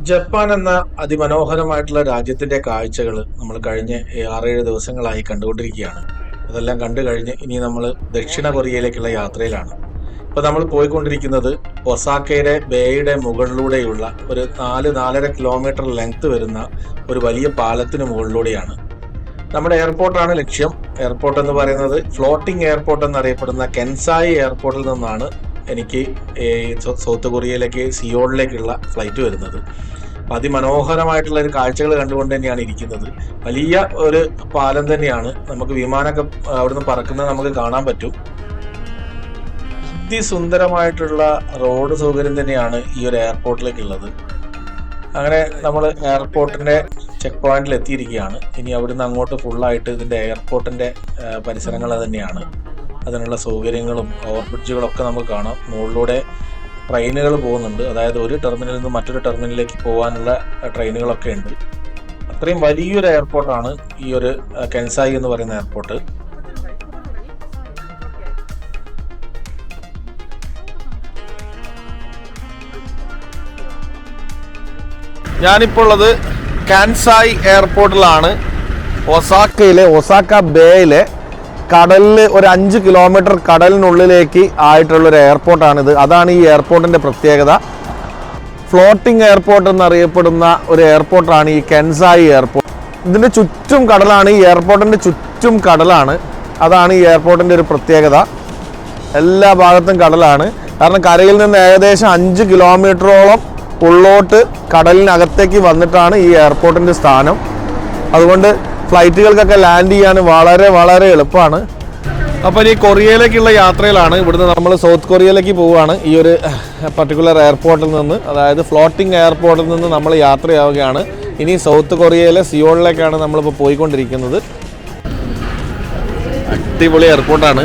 Japan എന്ന അതിമനോഹരമായിട്ടുള്ള രാജ്യത്തിന്റെ കാഴ്ചകൾ നമ്മൾ കഴിഞ്ഞ ആറേഴ് ദിവസങ്ങളായി കണ്ടുകൊണ്ടിരിക്കുകയാണ്. അതെല്ലാം കണ്ടു കഴിഞ്ഞ് ഇനി നമ്മൾ ദക്ഷിണ കൊറിയയിലേക്കുള്ള യാത്രയിലാണ്. ഇപ്പൊ നമ്മൾ പോയിക്കൊണ്ടിരിക്കുന്നത് ഒസാക്കയുടെ ബേയുടെ മുകളിലൂടെയുള്ള ഒരു നാല് നാലര കിലോമീറ്റർ ലെങ്ത് വരുന്ന ഒരു വലിയ പാലത്തിന് മുകളിലൂടെയാണ്. നമ്മുടെ എയർപോർട്ടാണ് ലക്ഷ്യം. എയർപോർട്ട് എന്ന് പറയുന്നത് ഫ്ലോട്ടിംഗ് എയർപോർട്ട് എന്നറിയപ്പെടുന്ന കെൻസായി എയർപോർട്ടിൽ നിന്നാണ് എനിക്ക് സൗത്ത് കൊറിയയിലേക്ക് സിയോളിലേക്കുള്ള ഫ്ലൈറ്റ് വരുന്നത്. അതിമനോഹരമായിട്ടുള്ള ഒരു കാഴ്ചകൾ കണ്ടുകൊണ്ട് തന്നെയാണ് ഇരിക്കുന്നത്. വലിയ ഒരു പാലം തന്നെയാണ്. നമുക്ക് വിമാനമൊക്കെ അവിടുന്ന് പറക്കുന്നത് നമുക്ക് കാണാൻ പറ്റും. അതിസുന്ദരമായിട്ടുള്ള റോഡ് സൗകര്യം തന്നെയാണ് ഈ ഒരു എയർപോർട്ടിലേക്കുള്ളത്. അങ്ങനെ നമ്മൾ എയർപോർട്ടിന്റെ ചെക്ക് പോയിന്റിൽ എത്തിയിരിക്കുകയാണ് ഇനി അവിടുന്ന് അങ്ങോട്ട് ഫുള്ളായിട്ട് ഇതിന്റെ എയർപോർട്ടിന്റെ ആ, പരിസരങ്ങൾ തന്നെയാണ്. അതിനുള്ള സൗകര്യങ്ങളും ഓവർ ബ്രിഡ്ജുകളൊക്കെ നമുക്ക് കാണാം. മുകളിലൂടെ ട്രെയിനുകൾ പോകുന്നുണ്ട്. അതായത് ഒരു ടെർമിനലിൽ നിന്ന് മറ്റൊരു ടെർമിനലിലേക്ക് പോകാനുള്ള ട്രെയിനുകളൊക്കെ ഉണ്ട്. അത്രയും വലിയൊരു എയർപോർട്ടാണ് ഈ ഒരു കെൻസായി എന്ന് പറയുന്ന എയർപോർട്ട് ഞാനിപ്പോൾ ഉള്ളത് കാൻസായി എയർപോർട്ടിലാണ് ഒസാക്കയിലെ ഒസാക്ക ബേയിലെ കടലിൽ ഒരു അഞ്ച് കിലോമീറ്റർ കടലിനുള്ളിലേക്ക് ആയിട്ടുള്ള ഒരു എയർപോർട്ടാണിത് അതാണ് ഈ എയർപോർട്ടിന്റെ പ്രത്യേകത. ഫ്ലോട്ടിംഗ് എയർപോർട്ട് എന്നറിയപ്പെടുന്ന ഒരു എയർപോർട്ടാണ് ഈ കെൻസായി എയർപോർട്ട് ഇതിന്റെ ചുറ്റും കടലാണ് ഈ എയർപോർട്ടിന്റെ ചുറ്റും കടലാണ്. അതാണ് ഈ എയർപോർട്ടിന്റെ ഒരു പ്രത്യേകത. എല്ലാ ഭാഗത്തും കടലാണ്. കാരണം കരയിൽ നിന്ന് ഏകദേശം അഞ്ച് കിലോമീറ്ററോളം ഉള്ളോട്ട് കടലിനകത്തേക്ക് വന്നിട്ടാണ് ഈ എയർപോർട്ടിന്റെ സ്ഥാനം. അതുകൊണ്ട് ഫ്ലൈറ്റുകൾക്കൊക്കെ ലാൻഡ് ചെയ്യാൻ വളരെ വളരെ എളുപ്പമാണ്. അപ്പോൾ ഇനി കൊറിയയിലേക്കുള്ള യാത്രയിലാണ്. ഇവിടുന്ന് നമ്മൾ സൗത്ത് കൊറിയയിലേക്ക് പോവുകയാണ്. ഈ ഒരു പർട്ടിക്കുലർ എയർപോർട്ടിൽ നിന്ന് അതായത് ഫ്ലോട്ടിംഗ് എയർപോർട്ടിൽ നിന്ന് നമ്മൾ യാത്രയാവുകയാണ്. ഇനി സൗത്ത് കൊറിയയിലെ സിയോളിലേക്കാണ് നമ്മളിപ്പോൾ പോയിക്കൊണ്ടിരിക്കുന്നത്. അടിപൊളി എയർപോർട്ടാണ്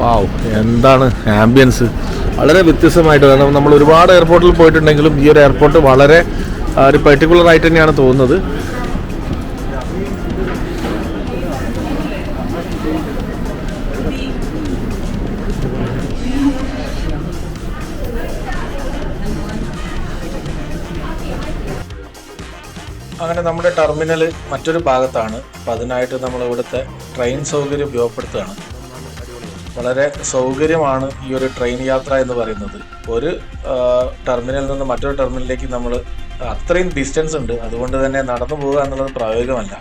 വാവ് എന്താണ് ആംബിയൻസ് വളരെ വ്യത്യസ്തമായിട്ട് കാരണം നമ്മൾ ഒരുപാട് എയർപോർട്ടിൽ പോയിട്ടുണ്ടെങ്കിലും ഈ ഒരു എയർപോർട്ട് വളരെ ഒരു പെർട്ടിക്കുലർ ആയിട്ട് തന്നെയാണ് തോന്നുന്നത്. നമ്മുടെ ടെർമിനൽ മറ്റൊരു ഭാഗത്താണ്. അപ്പം അതിനായിട്ട് നമ്മൾ ഇവിടുത്തെ ട്രെയിൻ സൗകര്യം ഉപയോഗപ്പെടുത്തുകയാണ്. വളരെ സൗകര്യമാണ് ഈ ഒരു ട്രെയിൻ യാത്ര എന്ന് പറയുന്നത്. ഒരു ടെർമിനലിൽ നിന്ന് മറ്റൊരു ടെർമിനലിലേക്ക് നമ്മൾ അത്രയും ഡിസ്റ്റൻസ് ഉണ്ട്. അതുകൊണ്ട് തന്നെ നടന്നു പോകുക എന്നുള്ളത് പ്രായോഗികമല്ല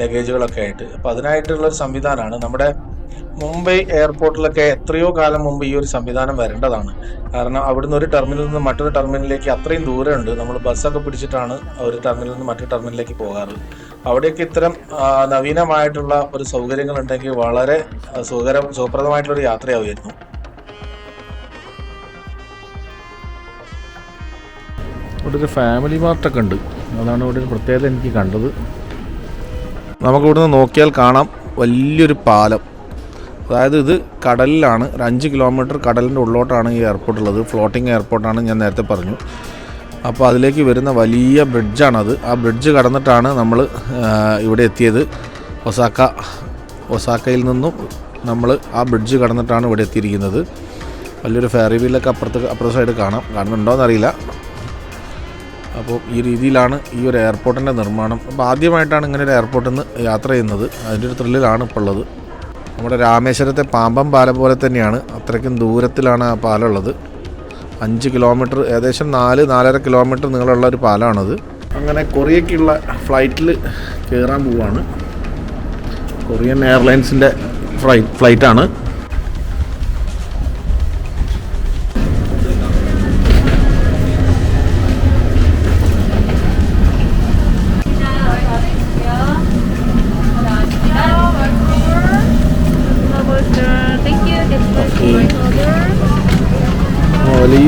ലഗേജുകളൊക്കെ ആയിട്ട്. അപ്പം അതിനായിട്ടുള്ള ഒരു സംവിധാനമാണ്. നമ്മുടെ മുംബൈ എയർപോർട്ടിലൊക്കെ എത്രയോ കാലം മുമ്പ് ഈ ഒരു സംവിധാനം വരേണ്ടതാണ്. കാരണം അവിടുന്ന് ഒരു ടെർമിനലിൽ നിന്ന് മറ്റൊരു ടെർമിനലിലേക്ക് അത്രയും ദൂരമുണ്ട്. നമ്മൾ ബസ്സൊക്കെ പിടിച്ചിട്ടാണ് ഒരു ടെർമിനലിൽ നിന്ന് മറ്റൊരു ടെർമിനലിലേക്ക് പോകാറ്. അവിടെയൊക്കെ ഇത്തരം നവീനമായിട്ടുള്ള ഒരു സൗകര്യങ്ങൾ ഉണ്ടെങ്കിൽ വളരെ സുഖകരം സുഖപ്രദമായിട്ടുള്ള ഒരു യാത്രയാവുമായിരുന്നു. ഇവിടെ ഒരു ഫാമിലി മാർട്ടൊക്കെ ഉണ്ട്. അതാണ് ഇവിടെ ഒരു പ്രത്യേകത എനിക്ക് കണ്ടത്. നമുക്ക് ഇവിടുന്ന് നോക്കിയാൽ കാണാം. വലിയൊരു പാലം. അതായത് ഇത് കടലിലാണ് ഒരു അഞ്ച് കിലോമീറ്റർ കടലിന്റെ ഉള്ളോട്ടാണ് ഈ എയർപോർട്ട് ഉള്ളത്. ഫ്ലോട്ടിംഗ് എയർപോർട്ടാണ് ഞാൻ നേരത്തെ പറഞ്ഞു. അപ്പോൾ അതിലേക്ക് വരുന്ന വലിയ ബ്രിഡ്ജാണത് ആ ബ്രിഡ്ജ് കടന്നിട്ടാണ് നമ്മൾ ഇവിടെ എത്തിയത്. ഒസാക്ക ഒസാക്കയിൽ നിന്നും നമ്മൾ ആ ബ്രിഡ്ജ് കടന്നിട്ടാണ് ഇവിടെ എത്തിയിരിക്കുന്നത്. വലിയൊരു ഫെയറി വീലൊക്കെ അപ്പുറത്ത് അപ്പുറത്തെ സൈഡ് കാണാം. കാണുന്നുണ്ടോ എന്നറിയില്ല അപ്പോൾ ഈ രീതിയിലാണ് ഈ ഒരു എയർപോർട്ടിന്റെ നിർമ്മാണം. അപ്പോൾ ആദ്യമായിട്ടാണ് ഇങ്ങനെ ഒരു എയർപോർട്ടിൽ നിന്ന് യാത്ര ചെയ്യുന്നത്. അതിന്റെ ഒരു ത്രില്ലിലാണ് ഇപ്പോൾ ഉള്ളത്. നമ്മുടെ രാമേശ്വരത്തെ പാമ്പം പാലം പോലെ തന്നെയാണ്. അത്രയ്ക്കും ദൂരത്തിലാണ് ആ പാലുള്ളത്. അഞ്ച് കിലോമീറ്റർ ഏകദേശം നാല് നാലര കിലോമീറ്റർ നീളമുള്ള ഒരു പാലമാണത് അങ്ങനെ കൊറിയക്കുള്ള ഫ്ലൈറ്റിൽ കയറാൻ പോവാണ്. കൊറിയൻ എയർലൈൻസിന്റെ ഫ്ലൈറ്റ് ഫ്ലൈറ്റാണ്.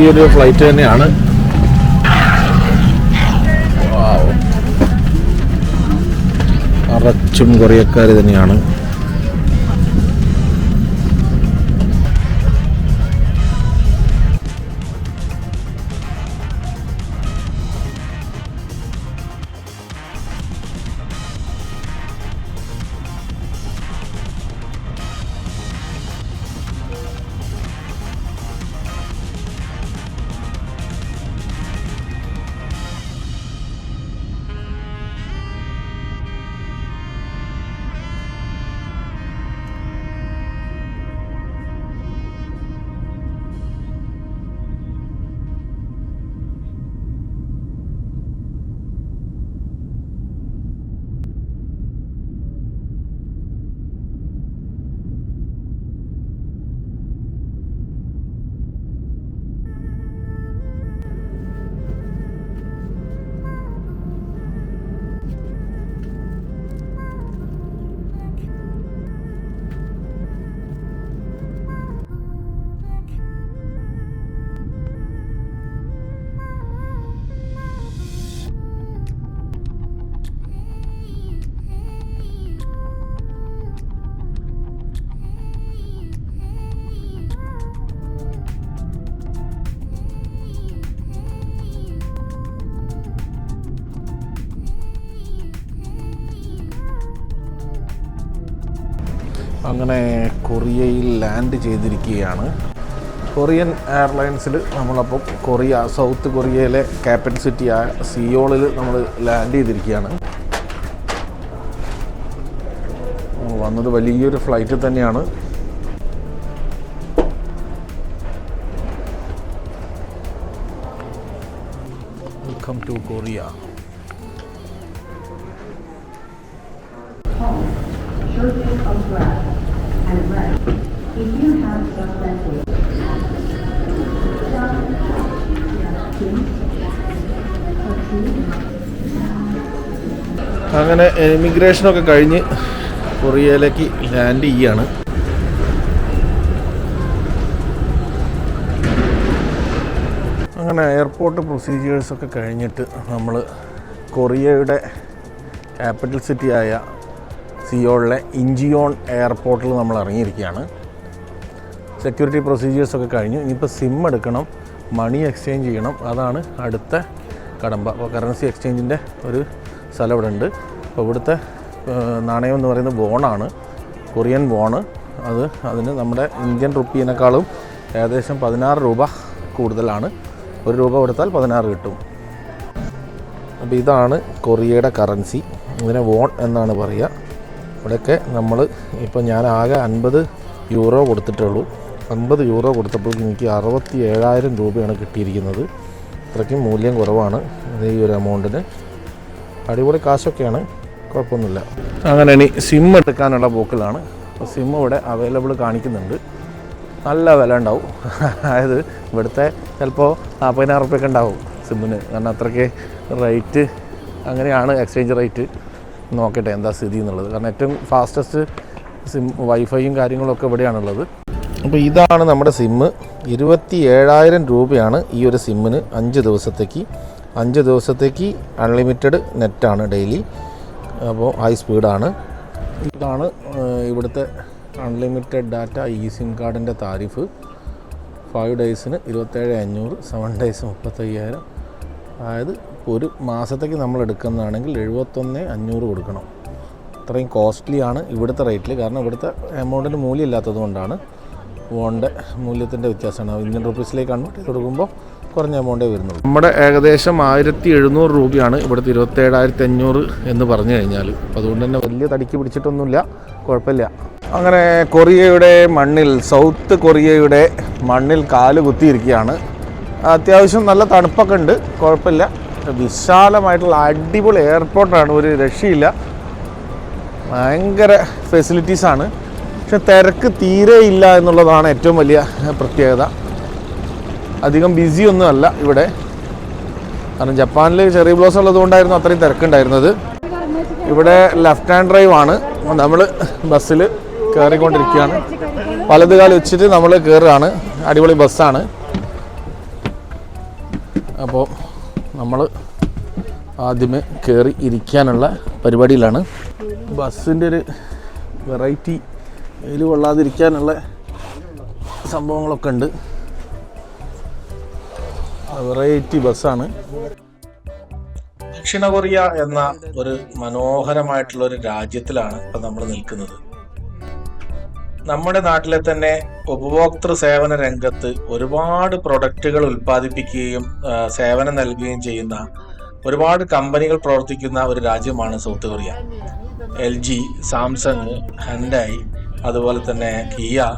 വലിയൊരു ഫ്ലൈറ്റ് തന്നെയാണ് വാവ്. നിറച്ചും കൊറിയക്കാർ തന്നെയാണ് അങ്ങനെ കൊറിയയിൽ ലാൻഡ് ചെയ്തിരിക്കുകയാണ്. കൊറിയൻ എയർലൈൻസിൽ നമ്മളപ്പോൾ കൊറിയ സൗത്ത് കൊറിയയിലെ ക്യാപിറ്റൽ സിറ്റിയായ സിയോളിൽ നമ്മൾ ലാൻഡ് ചെയ്തിരിക്കുകയാണ്. വന്നത് വലിയൊരു ഫ്ലൈറ്റിൽ തന്നെയാണ്. വെൽക്കം ടു കൊറിയ അങ്ങനെ എമിഗ്രേഷനൊക്കെ കഴിഞ്ഞ് കൊറിയയിലേക്ക് ലാൻഡ് ചെയ്യാണ്. അങ്ങനെ എയർപോർട്ട് പ്രൊസീജിയേഴ്സൊക്കെ കഴിഞ്ഞിട്ട് നമ്മൾ കൊറിയയുടെ ക്യാപിറ്റൽ സിറ്റിയായ സിയോളിലെ ഇഞ്ചിയോൺ എയർപോർട്ടിൽ നമ്മൾ ഇറങ്ങിയിരിക്കുകയാണ്. സെക്യൂരിറ്റി പ്രൊസീജിയേഴ്സൊക്കെ കഴിഞ്ഞു. ഇനിയിപ്പോൾ സിം എടുക്കണം മണി എക്സ്ചേഞ്ച് ചെയ്യണം. അതാണ് അടുത്ത കടമ്പ. അപ്പോൾ കറൻസി എക്സ്ചേഞ്ചിന്റെ ഒരു സ്ഥലം ഇവിടെ ഉണ്ട്. അപ്പോൾ ഇവിടുത്തെ നാണയം എന്ന് പറയുന്നത് വോണാണ് കൊറിയൻ വോണ് അത് അതിന് നമ്മുടെ ഇന്ത്യൻ റുപ്പീനേക്കാളും ഏകദേശം പതിനാറ് രൂപ കൂടുതലാണ്. ഒരു രൂപ കൊടുത്താൽ പതിനാറ് കിട്ടും. അപ്പോൾ ഇതാണ് കൊറിയയുടെ കറൻസി ഇതിനെ വോൺ എന്നാണ് പറയുക. ഇവിടെയൊക്കെ നമ്മൾ ഇപ്പോൾ ഞാൻ ആകെ അൻപത് യൂറോ കൊടുത്തിട്ടുള്ളൂ. അൻപത് യൂറോ കൊടുത്തപ്പോൾ എനിക്ക് അറുപത്തി ഏഴായിരം രൂപയാണ് കിട്ടിയിരിക്കുന്നത്. അത്രയ്ക്കും മൂല്യം കുറവാണ് ഈ ഒരു എമൗണ്ടിന് അടിപൊളി കാശൊക്കെയാണ് കുഴപ്പമൊന്നുമില്ല. അങ്ങനെ ഇനി സിം എടുക്കാനുള്ള പോക്കിലാണ്. അപ്പോൾ സിം ഇവിടെ അവൈലബിൾ കാണിക്കുന്നുണ്ട്. നല്ല വില ഉണ്ടാവും. അതായത് ഇവിടുത്തെ ചിലപ്പോൾ നാൽപ്പതിനായിരം റുപ്യൊക്കെ ഉണ്ടാവും സിമ്മിന് കാരണം അത്രയ്ക്ക് റേറ്റ് അങ്ങനെയാണ് എക്സ്ചേഞ്ച് റേറ്റ് നോക്കട്ടെ എന്താ സ്ഥിതി എന്നുള്ളത്. കാരണം ഏറ്റവും ഫാസ്റ്റസ്റ്റ് സിം വൈഫൈയും കാര്യങ്ങളൊക്കെ ഇവിടെയാണുള്ളത്. അപ്പോൾ ഇതാണ് നമ്മുടെ സിമ്മ് ഇരുപത്തി ഏഴായിരം രൂപയാണ് ഈ ഒരു സിമ്മിന് അഞ്ച് ദിവസത്തേക്ക്. അഞ്ച് ദിവസത്തേക്ക് അൺലിമിറ്റഡ് നെറ്റാണ് ഡെയിലി അപ്പോൾ ഹൈ സ്പീഡാണ് ഇതാണ് ഇവിടുത്തെ അൺലിമിറ്റഡ് ഡാറ്റ ഈ സിം കാർഡിന്റെ താരിഫ്. ഫൈവ് ഡേയ്സിന് ഇരുപത്തേഴ് അഞ്ഞൂറ് സെവൻ ഡേയ്സ് മുപ്പത്തയ്യായിരം. അതായത് ഒരു മാസത്തേക്ക് നമ്മൾ എടുക്കുന്നതാണെങ്കിൽ എഴുപത്തൊന്ന് അഞ്ഞൂറ് കൊടുക്കണം. അത്രയും കോസ്റ്റ്ലിയാണ് ഇവിടുത്തെ റേറ്റിൽ കാരണം ഇവിടുത്തെ എമൗണ്ടിന് മൂല്യമില്ലാത്തത് കൊണ്ടാണ്. വോണിന്റെ മൂല്യത്തിന്റെ വ്യത്യാസമാണ്. ഇന്ത്യൻ റുപ്പീസിലേക്ക് കൺവേർട്ട് ചെയ്ത് കൊടുക്കുമ്പോൾ കുറഞ്ഞ എമൗണ്ടേ വരുന്നുള്ളൂ. നമ്മുടെ ഏകദേശം ആയിരത്തി എഴുന്നൂറ് രൂപയാണ് ഇവിടുത്തെ ഇരുപത്തേഴായിരത്തി അഞ്ഞൂറ് എന്ന് പറഞ്ഞു കഴിഞ്ഞാൽ അപ്പോൾ അതുകൊണ്ട് തന്നെ വലിയ തടിക്ക് പിടിച്ചിട്ടൊന്നുമില്ല കുഴപ്പമില്ല. അങ്ങനെ കൊറിയയുടെ മണ്ണിൽ സൗത്ത് കൊറിയയുടെ മണ്ണിൽ കാൽ കുത്തിയിരിക്കുകയാണ്. അത്യാവശ്യം നല്ല തണുപ്പൊക്കെ ഉണ്ട് കുഴപ്പമില്ല. വിശാലമായിട്ടുള്ള അടിപൊളി എയർപോർട്ടാണ് ഒരു രക്ഷയില്ല. ഭയങ്കര ഫെസിലിറ്റീസാണ് പക്ഷെ തിരക്ക് തീരെ ഇല്ല എന്നുള്ളതാണ് ഏറ്റവും വലിയ പ്രത്യേകത. അധികം ബിസി ഒന്നും അല്ല ഇവിടെ. കാരണം ജപ്പാനിൽ ചെറിയ ബ്ലോസ് ഉള്ളതുകൊണ്ടായിരുന്നു അത്രയും തിരക്കുണ്ടായിരുന്നത്. ഇവിടെ ലെഫ്റ്റ് ഹാൻഡ് ഡ്രൈവ് ആണ്. നമ്മൾ ബസ്സിൽ കയറിക്കൊണ്ടിരിക്കുകയാണ് വലത് കാലം വെച്ചിട്ട് നമ്മൾ കയറുകയാണ് അടിപൊളി ബസ്സാണ് അപ്പോൾ നമ്മൾ ആദ്യമേ കയറി ഇരിക്കാനുള്ള പരിപാടിയിലാണ്. ബസ്സിന്റെ ഒരു വെറൈറ്റി വെയിൽ കൊള്ളാതിരിക്കാനുള്ള സംഭവങ്ങളൊക്കെ ഉണ്ട്. വെറൈറ്റി ബസ്സാണ് ദക്ഷിണ കൊറിയ എന്ന ഒരു മനോഹരമായിട്ടുള്ള ഒരു രാജ്യത്തിലാണ് ഇപ്പൊ നമ്മൾ നിൽക്കുന്നത്. നമ്മുടെ നാട്ടിലെ തന്നെ ഉപഭോക്തൃ സേവന രംഗത്ത് ഒരുപാട് പ്രൊഡക്റ്റുകൾ ഉൽപ്പാദിപ്പിക്കുകയും സേവനം നൽകുകയും ചെയ്യുന്ന ഒരുപാട് കമ്പനികൾ പ്രവർത്തിക്കുന്ന ഒരു രാജ്യമാണ് south Korea. L G Samsung Hyundai അതുപോലെ തന്നെ കിയ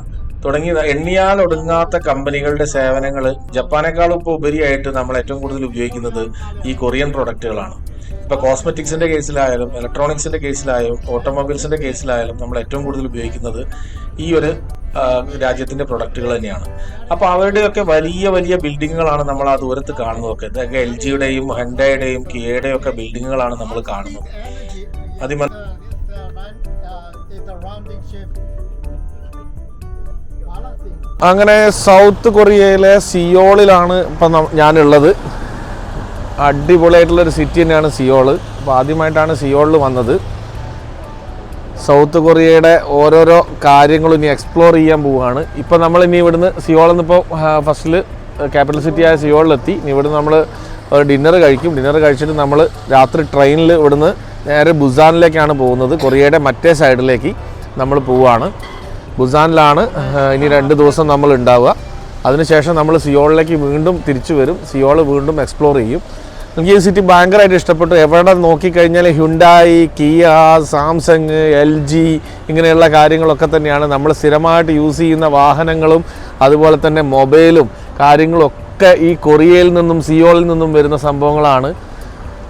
തുടങ്ങിയ എണ്ണിയാൽ ഒടുങ്ങാത്ത കമ്പനികളുടെ സേവനങ്ങൾ ജപ്പാനേക്കാളും ഇപ്പോൾ ഉപരിയായിട്ട് നമ്മൾ ഏറ്റവും കൂടുതൽ ഉപയോഗിക്കുന്നത് ഈ കൊറിയൻ പ്രൊഡക്റ്റുകളാണ്. ഇപ്പൊ കോസ്മെറ്റിക്സിന്റെ കേസിലായാലും ഇലക്ട്രോണിക്സിന്റെ കേസിലായാലും ഓട്ടോമൊബൈൽസിന്റെ കേസിലായാലും നമ്മൾ ഏറ്റവും കൂടുതൽ ഉപയോഗിക്കുന്നത് ഈ ഒരു രാജ്യത്തിന്റെ പ്രൊഡക്റ്റുകൾ തന്നെയാണ്. അപ്പൊ അവരുടെയൊക്കെ വലിയ വലിയ ബിൽഡിങ്ങുകളാണ് നമ്മൾ ആ ദൂരത്ത് കാണുന്നതൊക്കെ. എൽ ജിയുടെയും ഹെൻഡയുടെയും കിയയുടെയും ഒക്കെ ബിൽഡിങ്ങുകളാണ് നമ്മൾ കാണുന്നത്. അതിമ അങ്ങനെ സൗത്ത് കൊറിയയിലെ സിയോളിലാണ് ഇപ്പം ഞാനുള്ളത്. അടിപൊളിയായിട്ടുള്ളൊരു സിറ്റി തന്നെയാണ് സിയോൾ അപ്പോൾ ആദ്യമായിട്ടാണ് സിയോളിൽ വന്നത്. സൗത്ത് കൊറിയയുടെ ഓരോരോ കാര്യങ്ങളും ഇനി എക്സ്പ്ലോർ ചെയ്യാൻ പോവുകയാണ്. ഇപ്പോൾ നമ്മൾ ഇനി ഇവിടുന്ന് സിയോളിൽ നിന്ന് ഇപ്പോൾ ഫസ്റ്റിൽ ക്യാപിറ്റൽ സിറ്റിയായ സിയോളിലെത്തി. ഇനി ഇവിടുന്ന് നമ്മൾ ഒരു ഡിന്നർ കഴിക്കും. ഡിന്നർ കഴിച്ചിട്ട് നമ്മൾ രാത്രി ട്രെയിനിൽ ഇവിടുന്ന് നേരെ ബുസാനിലേക്കാണ് പോകുന്നത്. കൊറിയയുടെ മറ്റേ സൈഡിലേക്ക് നമ്മൾ പോവുകയാണ്. ബുസാനിലാണ് ഇനി രണ്ട് ദിവസം നമ്മൾ ഉണ്ടാവുക. അതിനുശേഷം നമ്മൾ സിയോളിലേക്ക് വീണ്ടും തിരിച്ചു വരും. സിയോൾ വീണ്ടും എക്സ്പ്ലോർ ചെയ്യും. എനിക്ക് ഈ സിറ്റി ഭയങ്കരമായിട്ട് ഇഷ്ടപ്പെട്ടു. എവിടെ നോക്കിക്കഴിഞ്ഞാൽ Hyundai Kia Samsung L G ഇങ്ങനെയുള്ള കാര്യങ്ങളൊക്കെ തന്നെയാണ്. നമ്മൾ സ്ഥിരമായിട്ട് യൂസ് ചെയ്യുന്ന വാഹനങ്ങളും അതുപോലെ തന്നെ മൊബൈലും കാര്യങ്ങളൊക്കെ ഈ കൊറിയയിൽ നിന്നും സിയോളിൽ നിന്നും വരുന്ന സംഭവങ്ങളാണ്.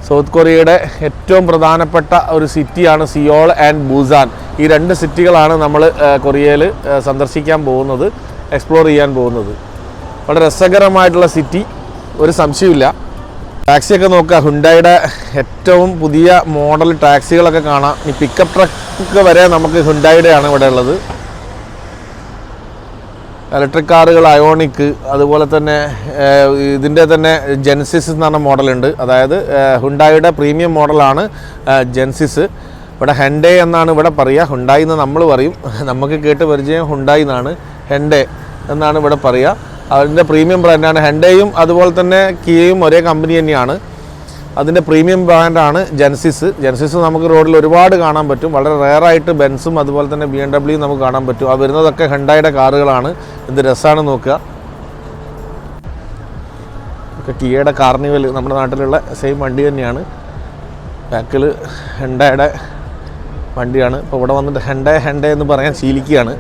സൗത്ത് കൊറിയയുടെ ഏറ്റവും പ്രധാനപ്പെട്ട ഒരു സിറ്റിയാണ് സിയോൾ ആൻഡ് ബൂസാൻ. ഈ രണ്ട് സിറ്റികളാണ് നമ്മൾ കൊറിയയിൽ സന്ദർശിക്കാൻ പോകുന്നത് എക്സ്പ്ലോർ ചെയ്യാൻ പോകുന്നത്. വളരെ രസകരമായിട്ടുള്ള സിറ്റി ഒരു സംശയമില്ല ടാക്സിയൊക്കെ നോക്കുക. ഹുണ്ടായുടെ ഏറ്റവും പുതിയ മോഡൽ ടാക്സികളൊക്കെ കാണാം. ഈ പിക്കപ്പ് ട്രക്ക് വരെ നമുക്ക് ഹുണ്ടായുടെയാണ് ഇവിടെ ഉള്ളത്. ഇലക്ട്രിക് കാറുകൾ അയോണിക് അതുപോലെ തന്നെ ഇതിന്റെ തന്നെ ജെൻസിസ് എന്ന് പറഞ്ഞ മോഡലുണ്ട് അതായത് ഹുണ്ടായുടെ പ്രീമിയം മോഡലാണ് ജെൻസിസ് ഇവിടെ ഹെൻഡേ എന്നാണ് ഇവിടെ പറയുക ഹുണ്ടായി എന്ന് നമ്മൾ പറയും. നമുക്ക് കേട്ട് പരിചയം ഹുണ്ടായി എന്നാണ്. ഹെൻഡേ എന്നാണ് ഇവിടെ പറയുക അതിന്റെ പ്രീമിയം ബ്രാൻഡാണ് ഹെൻഡേയും അതുപോലെ തന്നെ കിയയും ഒരേ കമ്പനി തന്നെയാണ്. അതിന്റെ പ്രീമിയം ബ്രാൻഡാണ് ജെൻസിസ്. ജെൻസിസ് നമുക്ക് റോഡിൽ ഒരുപാട് കാണാൻ പറ്റും. വളരെ റെയറായിട്ട് ബെൻസും അതുപോലെ തന്നെ ബി എം ഡബ്ല്യൂ നമുക്ക് കാണാൻ പറ്റും. ആ വരുന്നതൊക്കെ ഹെൻഡായുടെ കാറുകളാണ്. എന്ത് രസമാണ് നോക്കുക. ഒക്കെ കിയയുടെ കാർണിവൽ നമ്മുടെ നാട്ടിലുള്ള സെയിം വണ്ടി തന്നെയാണ്. ബാക്കിൽ ഹെൻഡയുടെ വണ്ടിയാണ്. ഇപ്പോൾ ഇവിടെ വന്നിട്ട് ഹെൻഡേ ഹെൻഡേ എന്ന് പറയാൻ ശീലിക്കുകയാണ്.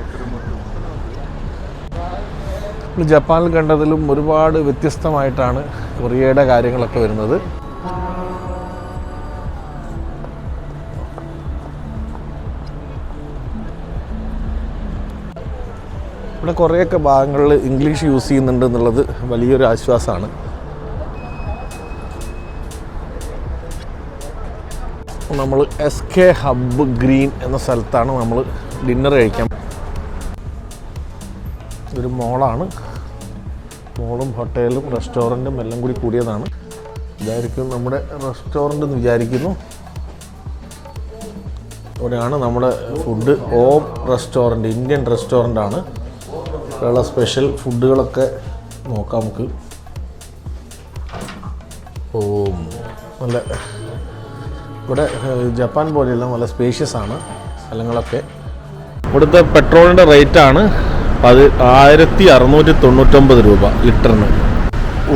ജപ്പാനിൽ കണ്ടതിലും ഒരുപാട് വ്യത്യസ്തമായിട്ടാണ് കൊറിയയുടെ കാര്യങ്ങളൊക്കെ വരുന്നത്. ഇവിടെ കുറേയൊക്കെ ഭാഗങ്ങളിൽ ഇംഗ്ലീഷ് യൂസ് ചെയ്യുന്നുണ്ട് എന്നുള്ളത് വലിയൊരു ആശ്വാസമാണ്. നമ്മൾ എസ് കെ ഹബ്ബ് ഗ്രീൻ എന്ന സ്ഥലത്താണ് നമ്മൾ ഡിന്നർ കഴിക്കാൻ ഒരു മോളാണ് മോളും ഹോട്ടലും റെസ്റ്റോറന്റും എല്ലാം കൂടി കൂടിയതാണ്. ഇതായിരിക്കും നമ്മുടെ റെസ്റ്റോറന്റ് എന്ന് വിചാരിക്കുന്നു. ഇവിടെയാണ് നമ്മുടെ food Om restaurant Indian restaurant ആണ്. ഇവിടെയുള്ള സ്പെഷ്യൽ ഫുഡുകളൊക്കെ നോക്കാം നമുക്ക്. ഓം നല്ല ഇവിടെ ജപ്പാൻ പോലെയുള്ള നല്ല സ്പേഷ്യസ് ആണ് സ്ഥലങ്ങളൊക്കെ. ഇവിടുത്തെ പെട്രോളിന്റെ റേറ്റ് ആണ് പതി ആയിരത്തി അറുന്നൂറ്റി തൊണ്ണൂറ്റൊമ്പത് രൂപ ലിറ്ററിന്.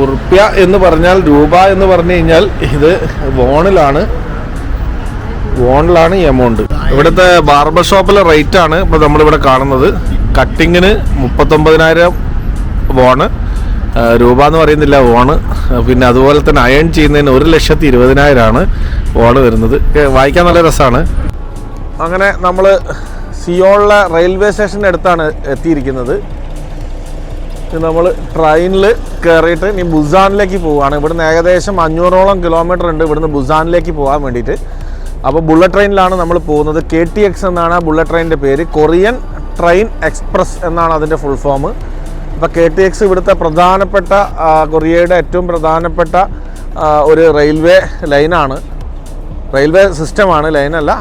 ഉറുപ്യ എന്ന് പറഞ്ഞാൽ രൂപ എന്ന് പറഞ്ഞു കഴിഞ്ഞാൽ ഇത് വോണിലാണ്. വോണിലാണ് ഈ എമൗണ്ട് ഇവിടുത്തെ ബാർബർ ഷോപ്പിലെ റേറ്റ് ആണ് ഇപ്പോൾ നമ്മളിവിടെ കാണുന്നത്. കട്ടിങ്ങിന് മുപ്പത്തൊമ്പതിനായിരം വോണ്. രൂപ എന്ന് പറയുന്നില്ല ഓണ് പിന്നെ അതുപോലെ തന്നെ അയൺ ചെയ്യുന്നതിന് ഒരു ലക്ഷത്തി ഇരുപതിനായിരമാണ് ഓണ് വരുന്നത്. വായിക്കാൻ നല്ല രസമാണ് അങ്ങനെ നമ്മൾ സിയോളിലെ റെയിൽവേ സ്റ്റേഷന്റെ അടുത്താണ് എത്തിയിരിക്കുന്നത്. നമ്മൾ ട്രെയിനിൽ കയറിയിട്ട് ഇനി ബുസാനിലേക്ക് പോവുകയാണ്. ഇവിടുന്ന് ഏകദേശം അഞ്ഞൂറോളം കിലോമീറ്റർ ഉണ്ട്. ഇവിടുന്ന് ബുസാനിലേക്ക് പോകാൻ വേണ്ടിയിട്ട്. അപ്പോൾ ബുള്ളറ്റ് ട്രെയിനിലാണ് നമ്മൾ പോകുന്നത്. കെ ടി എക്സ് എന്നാണ് ആ ബുള്ളറ്റ് ട്രെയിനിന്റെ പേര്. കൊറിയൻ ട്രെയിൻ എക്സ്പ്രസ് എന്നാണ് അതിന്റെ ഫുൾ ഫോം അപ്പോൾ കെ ടി എക്സ് ഇവിടുത്തെ പ്രധാനപ്പെട്ട കൊറിയയുടെ ഏറ്റവും പ്രധാനപ്പെട്ട ഒരു റെയിൽവേ ലൈനാണ്. റെയിൽവേ സിസ്റ്റമാണ് ലൈനല്ല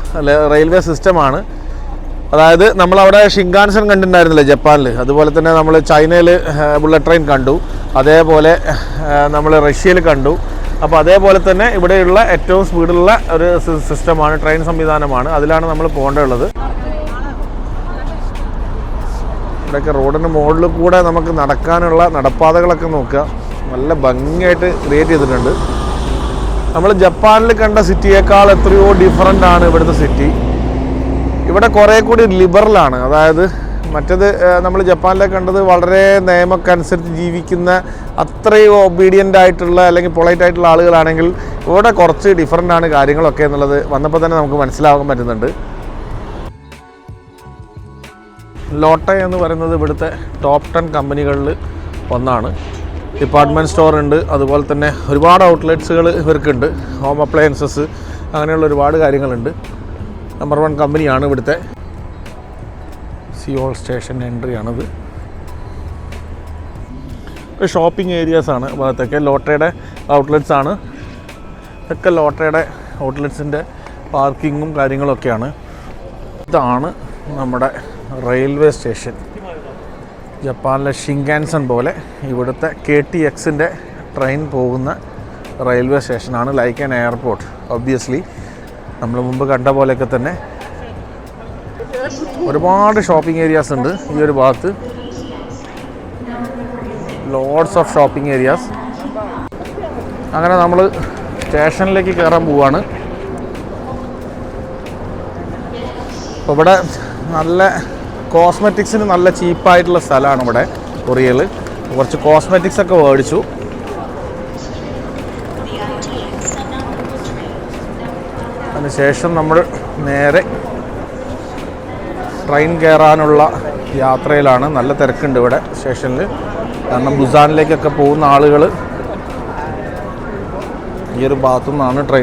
റെയിൽവേ സിസ്റ്റമാണ്. അതായത് നമ്മളവിടെ ഷിങ്കാൻസൺ കണ്ടിട്ടുണ്ടായിരുന്നില്ലേ ജപ്പാനിൽ അതുപോലെ തന്നെ നമ്മൾ ചൈനയിൽ ബുള്ളറ്റ് ട്രെയിൻ കണ്ടു. അതേപോലെ നമ്മൾ റഷ്യയിൽ കണ്ടു. അപ്പോൾ അതേപോലെ തന്നെ ഇവിടെയുള്ള ഏറ്റവും സ്പീഡുള്ള ഒരു സിസ്റ്റമാണ് ട്രെയിൻ സംവിധാനമാണ്. അതിലാണ് നമ്മൾ പോകേണ്ടതുള്ളത് ഇവിടെയൊക്കെ റോഡിന് മുകളിൽ കൂടെ നമുക്ക് നടക്കാനുള്ള നടപ്പാതകളൊക്കെ നോക്കുക. നല്ല ഭംഗിയായിട്ട് ക്രിയേറ്റ് ചെയ്തിട്ടുണ്ട്. നമ്മൾ ജപ്പാനിൽ കണ്ട സിറ്റിയേക്കാൾ എത്രയോ ഡിഫറന്റ് ആണ് ഇവിടുത്തെ സിറ്റി ഇവിടെ കുറേ കൂടി ലിബറലാണ് അതായത് മറ്റത് നമ്മൾ ജപ്പാനിലെ കണ്ടത് വളരെ നിയമമൊക്കെ അനുസരിച്ച് ജീവിക്കുന്ന അത്രയും ഒബീഡിയന്റ് ആയിട്ടുള്ള അല്ലെങ്കിൽ പൊളൈറ്റ് ആയിട്ടുള്ള ആളുകളാണെങ്കിൽ ഇവിടെ കുറച്ച് ഡിഫറന്റ് ആണ് കാര്യങ്ങളൊക്കെ എന്നുള്ളത് വന്നപ്പോൾ തന്നെ നമുക്ക് മനസ്സിലാവാൻ പറ്റുന്നുണ്ട്. ലോട്ട എന്ന് പറയുന്നത് ഇവിടുത്തെ ടോപ്പ് ടെൻ കമ്പനികളിൽ ഒന്നാണ്. ഡിപ്പാർട്ട്മെന്റ് സ്റ്റോർ ഉണ്ട് അതുപോലെ തന്നെ ഒരുപാട് ഔട്ട്ലെറ്റ്സുകൾ ഇവർക്കുണ്ട്. ഹോം അപ്ലയൻസസ് അങ്ങനെയുള്ള ഒരുപാട് കാര്യങ്ങളുണ്ട്. നമ്പർ വൺ കമ്പനിയാണ് ഇവിടുത്തെ. സിയോൾ സ്റ്റേഷൻ എൻട്രി ആണത്. ഷോപ്പിംഗ് ഏരിയാസാണ് ഭാഗത്തൊക്കെ. ലോട്ടയുടെ ഔട്ട്ലെറ്റ്സ് ആണ്. ഇതൊക്കെ ലോട്ടയുടെ ഔട്ട്ലെറ്റ്സിന്റെ പാർക്കിങ്ങും കാര്യങ്ങളൊക്കെയാണ്. ഇതാണ് നമ്മുടെ റെയിൽവേ സ്റ്റേഷൻ. ജപ്പാനിലെ ഷിങ്കാൻസൺ പോലെ ഇവിടുത്തെ കെ ടി എക്സിന്റെ ട്രെയിൻ പോകുന്ന റെയിൽവേ സ്റ്റേഷനാണ് ലൈക്ക് ആൻ എയർപോർട്ട്. ഒബ്വിയസ്ലി നമ്മൾ മുമ്പ് കണ്ട പോലെയൊക്കെ തന്നെ ഒരുപാട് ഷോപ്പിംഗ് ഏരിയാസ് ഉണ്ട് ഈ ഒരു ഭാഗത്ത്. ലോഡ്സ് ഓഫ് ഷോപ്പിംഗ് ഏരിയാസ് അങ്ങനെ നമ്മൾ സ്റ്റേഷനിലേക്ക് കയറാൻ പോവാണ്. ഇവിടെ നല്ല കോസ്മെറ്റിക്സിന് നല്ല ചീപ്പായിട്ടുള്ള സ്ഥലമാണ് ഇവിടെ കൊറിയയിൽ. കുറച്ച് കോസ്മെറ്റിക്സ് ഒക്കെ മേടിച്ചു. അതിനുശേഷം നമ്മൾ നേരെ ട്രെയിൻ കയറാനുള്ള യാത്രയിലാണ്. നല്ല തിരക്കുണ്ട് ഇവിടെ സ്റ്റേഷനിൽ. കാരണം ബുസാനിലേക്കൊക്കെ പോകുന്ന ആളുകൾ ഈ ഒരു ഭാഗത്തു നിന്നാണ് ട്രെയിൻ